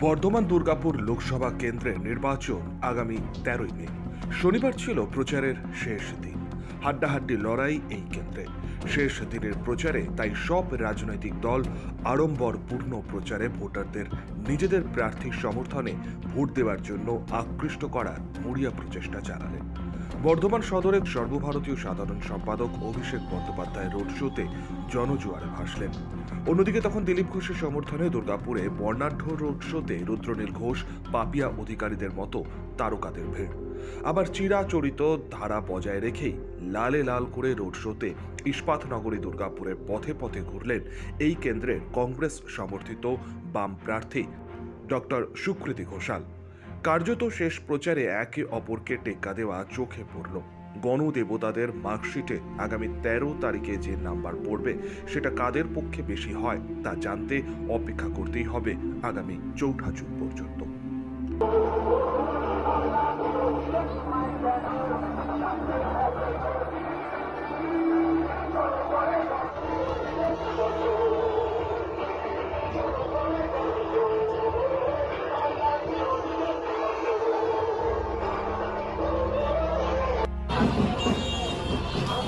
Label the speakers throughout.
Speaker 1: বর্ধমান দুর্গাপুর লোকসভা কেন্দ্রের নির্বাচন আগামী তেরোই মে। শনিবার ছিল প্রচারের শেষ দিন। হাড্ডাহাড্ডি লড়াই এই কেন্দ্রে। শেষ দিনের প্রচারে তাই সব রাজনৈতিক দল আড়ম্বরপূর্ণ প্রচারে ভোটারদের নিজেদের প্রার্থীর সমর্থনে ভোট দেওয়ার জন্য আকৃষ্ট করার মরিয়া প্রচেষ্টা চালালেন। বর্ধমান সদরের সর্বভারতীয় সাধারণ সম্পাদক অভিষেক বন্দ্যোপাধ্যায় রোড শোতে জনজোয়ারে ভাসলেন। অন্যদিকে তখন দিলীপ ঘোষের সমর্থনে দুর্গাপুরে বর্ণাঢ্য রোড শোতে রুদ্রনীল ঘোষ পাপিয়া অধিকারীদের মতো তারকাদের ভিড়। আবার চিরাচরিত ধারা বজায় রেখেই লালে লাল করে রোড শোতে ইস্পাত নগরী দুর্গাপুরের পথে পথে ঘুরলেন এই কেন্দ্রের কংগ্রেস সমর্থিত বাম প্রার্থী ডক্টর সুকৃতি ঘোষাল। কার্যত শেষ প্রচারে একে অপরকে টেক্কা দেওয়া চোখে পড়ল। গণদেবতাদের মার্কশিটে আগামী তেরো তারিখে যে নাম্বার পড়বে, সেটা কাদের পক্ষে বেশি হয়, তা জানতে অপেক্ষা করতেই হবে আগামী চৌঠা জুন পর্যন্ত। あっ。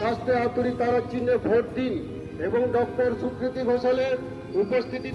Speaker 2: রাষ্ট্রে হাতুড়ি তারা চিহ্নে ভোট দিন এবং ডক্টর সুকৃতি ঘোষালের উপস্থিতি